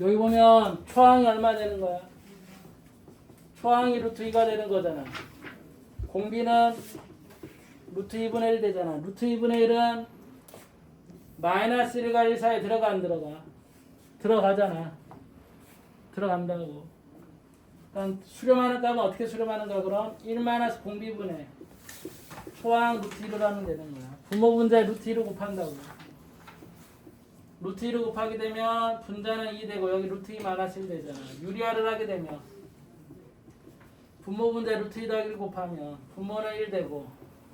여기 보면 초항이 얼마 되는 거야? 초항이 루트 2가 되는 거잖아. 공비는 루트 2분의 1 되잖아. 루트 2분의 1은 마이너스 1과 1 사이에 들어가 안 들어가? 들어가잖아. 들어간다고. 그럼 수렴하는 값은 어떻게 수렴하는가 그럼 1 마이너스 공비분의 초항 루트 1을 하면 되는 거야. 부모 분자에 루트 1을 곱한다고. 루트 1을 곱하게 되면 분자는 2 되고 여기 루트 2 마이너스 1 되잖아. 유리화를 하게 되면 분모 분자 루트 2 더하기 1 곱하면 분모는 1 되고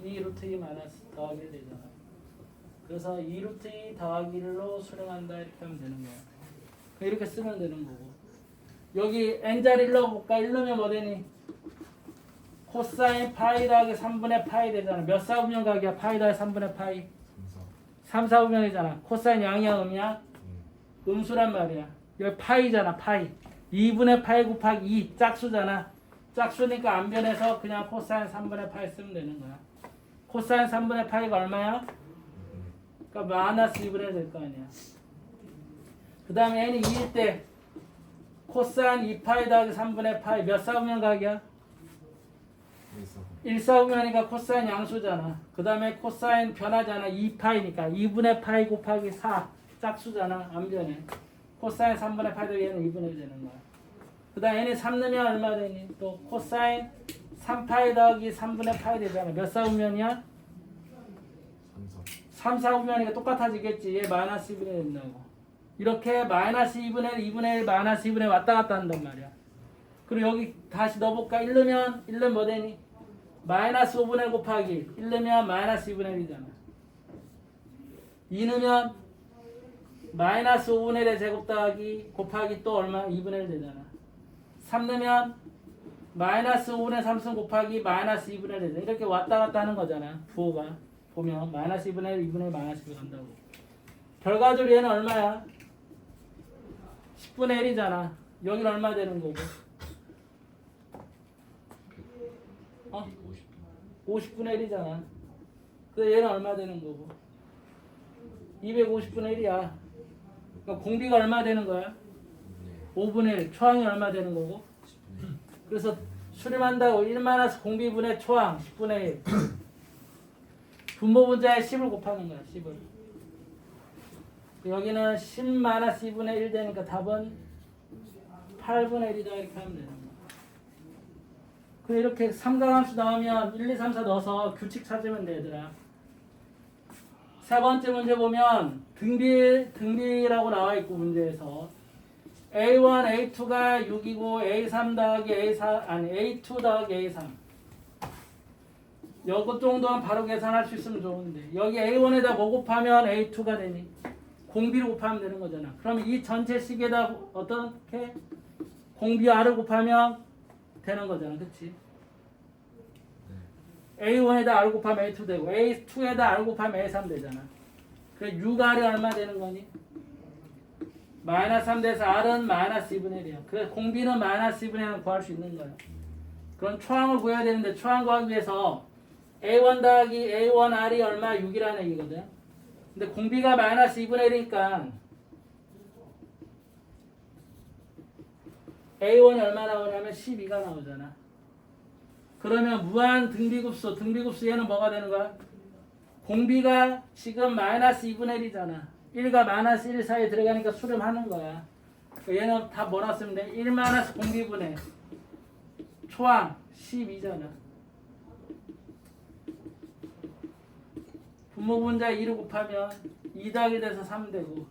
2 루트 2 마이너스 더하기 1 되잖아. 그래서 2 루트 2 더하기 1로 수렴한다 이렇게 하면 되는 거야. 이렇게 쓰면 되는 거고. 여기 n자리 넣어볼까? 1넣으면 뭐 되니? 코사인 파이 더하기 3분의 파이 되잖아. 몇 사분면 각이야? 파이 더하기 3분의 파이. 3, 4분면이잖아. 코사인 양이야, 음이야? 음수란 말이야. 여기 파이잖아, 파이. 2분의 파이 곱하기 2, 짝수잖아. 짝수니까 안 변해서 그냥 코사인 3분의 파이 쓰면 되는 거야. 코사인 3분의 파이가 얼마야? 그러니까 마이너스 2분의 될 거 아니야. 그 다음에 n이 2일 때 코사인 2파이 더하기 3분의 파이 몇 사분면 각이야? 1사분면이니까 코사인 양수잖아. 그 다음에 코사인 변하잖아. 2파이니까 2분의 파이 곱하기 4 짝수잖아. 안 변해. 코사인 3분의 파이도 얘는 2분의 1 되는 거야. 그 다음에 n이 3 넣으면 얼마 되니? 또 코사인 3파이 더하기 3분의 파이 되잖아. 몇 사분면이야? 3, 4분면이니까 똑같아지겠지. 얘 마이너스 2분의 1 된다고. 이렇게 마이너스 2분의 1, 2분의 1, 마이너스 2분의 1 왔다 갔다 한단 말이야. 그리고 여기 다시 넣어볼까? 1 넣으면 1 넣으면 뭐 되니? 마이너스 5분의 1 곱하기 1 넣으면 마이너스 2분의 1이잖아. 2 넣으면 마이너스 5분의 1의 제곱 더하기 곱하기 또 얼마? 2분의 1 되잖아. 3 넣으면 마이너스 5분의 3승 곱하기 마이너스 2분의 1 되잖아. 이렇게 왔다 갔다 하는 거잖아. 부호가. 보면 마이너스 2분의 1, 2분의 1, 마이너스 1 간다고. 결과적으로 얘는 얼마야? 10분의 1이잖아. 여기는 얼마 되는 거고? 어? 50분의 1이잖아. 그래서 얘는 얼마 되는 거고? 250분의 1이야. 그러니까 공비가 얼마 되는 거야? 5분의 1. 초항이 얼마 되는 거고? 그래서 수렴한다고 1 마이너스 공비분의 초항 10분의 1. 분모 분자에 10을 곱하는 거야. 10을. 여기는 10 마이너스 2분의 1 되니까 답은 8분의 1이다 이렇게 하면 되는 거야. 그 이렇게 삼각함수 나오면 1, 2, 3, 4 넣어서 규칙 찾으면 돼 얘들아. 세 번째 문제 보면 등비 등비라고 나와 있고 문제에서. A1, A2가 6이고 A3 더하기 A4 아니 A2 더하기 A3 요것 정도는 바로 계산할 수 있으면 좋은데. 여기 A1에다 뭐 곱하면 A2가 되니? 공비를 곱하면 되는 거잖아. 그럼 이 전체 식에다 어떻게? 공비 R을 곱하면 되는 거잖아. 그치? A1에다 R 곱하면 A2 되고 A2에다 R 곱하면 A3 되잖아. 그래 6R이 얼마 되는 거니? 마이너스 3 돼서 R은 마이너스 2분의 1이야. 그래 공비는 마이너스 2분의 1을 구할 수 있는 거야. 그럼 초항을 구해야 되는데 초항 구하기 위해서 A1 더하기 A1 R이 얼마? 6이라는 얘기거든. 근데 공비가 마이너스 2분의 1이니까 A1이 얼마 나오냐면 12가 나오잖아. 그러면 무한 등비급수, 등비급수 얘는 뭐가 되는 거야? 공비가 지금 마이너스 2분의 1이잖아. 1과 마이너스 1 사이에 들어가니까 수렴하는 거야. 얘는 다 뭐라 쓰면 돼? 1 마이너스 공비분의 초항 12잖아. 분모 분자 2를 곱하면 2 더하기 돼서 3 되고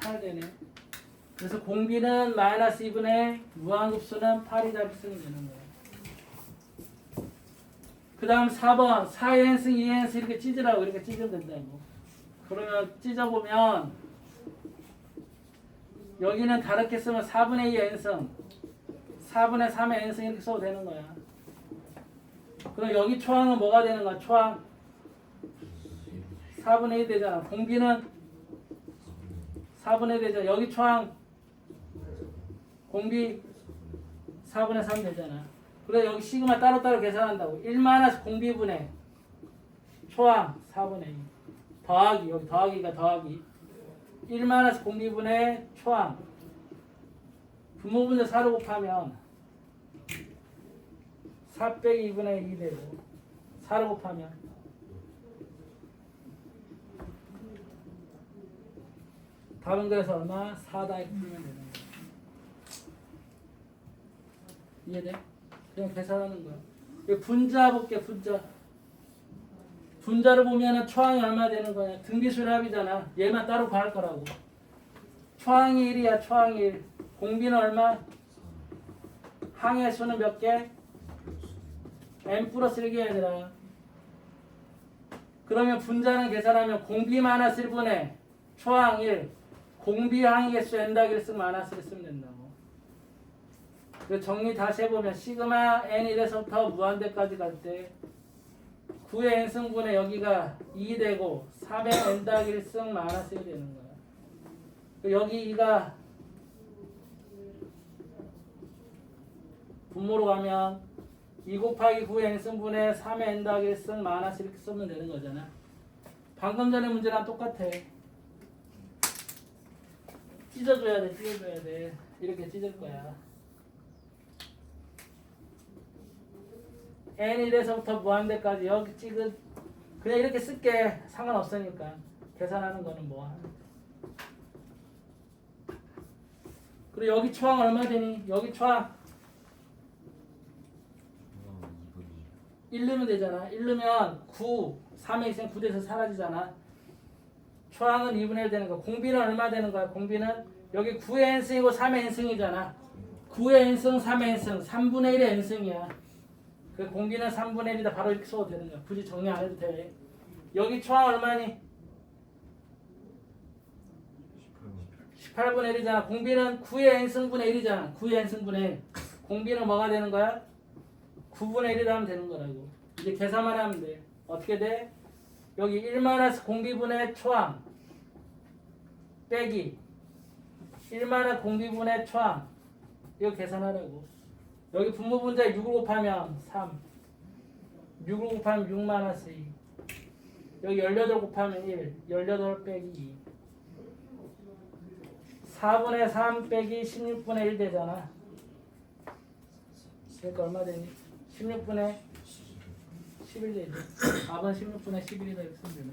8 되네. 그래서 공비는 마이너스 2분의 무한급수는 8이 답이 쓰면 되는 거예요. 그 다음 4번 4n승 2n승 이렇게 찢으라고 이렇게 찢으면 된다고. 그러면 찢어보면 여기는 다르게 쓰면 4분의 2 n승 4분의 3의 n승 이렇게 써도 되는 거야. 그럼 여기 초항은 뭐가 되는 거야? 초항 4분의 1 되잖아. 공비는 4분의 1 되잖아. 여기 초항 공비 4분의 3 되잖아. 그래 여기 시그마 따로따로 계산한다고. 1 마이너스 공비분의 초항 4분의 2 더하기 여기 더하기가 더하기 1 마이너스 공비분의 초항 분모분의 4로 곱하면 4 빼기 2분의 2 되고 4로 곱하면 답은 그래서 얼마? 4다 이렇게 풀면 되는 거야 이해돼? 그냥 계산하는 거야 분자 볼게 분자 분자를 보면은 초항이 얼마 되는 거야? 등비수를 합이잖아. 얘만 따로 구할 거라고. 초항이 1이야, 초항이 1. 공비는 얼마? 항의 수는 몇 개? n 플러스 1개 얘들아. 그러면 분자는 계산하면 공비 마이너스 1분의 초항 1. 공비 항의 개수 n 더하기 1승 마이너스 1 쓰면 된다고. 그 정리 다시 해보면 시그마 n 1에서부터 무한대까지 갈 때 9의 n승분의 여기가 2 되고 3의 n 더하기 1승 마이너스 1 되는 거야. 그 여기 2가 분모로 가면 2 곱하기 9의 n승분의 3의 n 더하기 1승 마이너스 이렇게 쓰면 되는 거잖아. 방금 전에 문제랑 똑같아. 찢어줘야 돼, 찢어줘야 돼. 이렇게 찢을 거야. N1에서부터 무한대까지 여기 찍은 그냥 이렇게 쓸게. 상관없으니까. 계산하는 거는 뭐. 그리고 여기 초항 얼마 되니? 여기 초항. 1 넣으면 되잖아. 1 넣으면 9 3의 있으면 9에서 사라지잖아. 초항은 2분의 1 되는 거야 공비는 얼마 되는 거야? 공비는 여기 9의 n승이고 3의 n승이잖아. 9의 n승 3의 n승. 3분의 1의 n승이야 그 공비는 3분의 1이다 바로 이렇게 써도 되는 거야. 굳이 정리 안 해도 돼. 여기 초항 얼마니? 18분의 1이잖아. 공비는 9의 n승분의 1이잖아. 9의 n승분의 1. 공비는 뭐가 되는 거야? 9분의 1이라 하면 되는 거라고. 이제 계산만 하면 돼. 어떻게 돼? 여기 1 마이너스 공비분의 초항 빼기 1 마이너스 공비분의 초항 이거 계산하라고. 여기 분모 분자에 6을 곱하면 3 6을 곱하면 6 마이너스 2 여기 18 곱하면 1 18 빼기 2 4분의 3 빼기 16분의 1 되잖아. 그러니까 얼마 되니? 16분의 11 되지. 답은 16분의 11이다 이렇게 쓰면 되네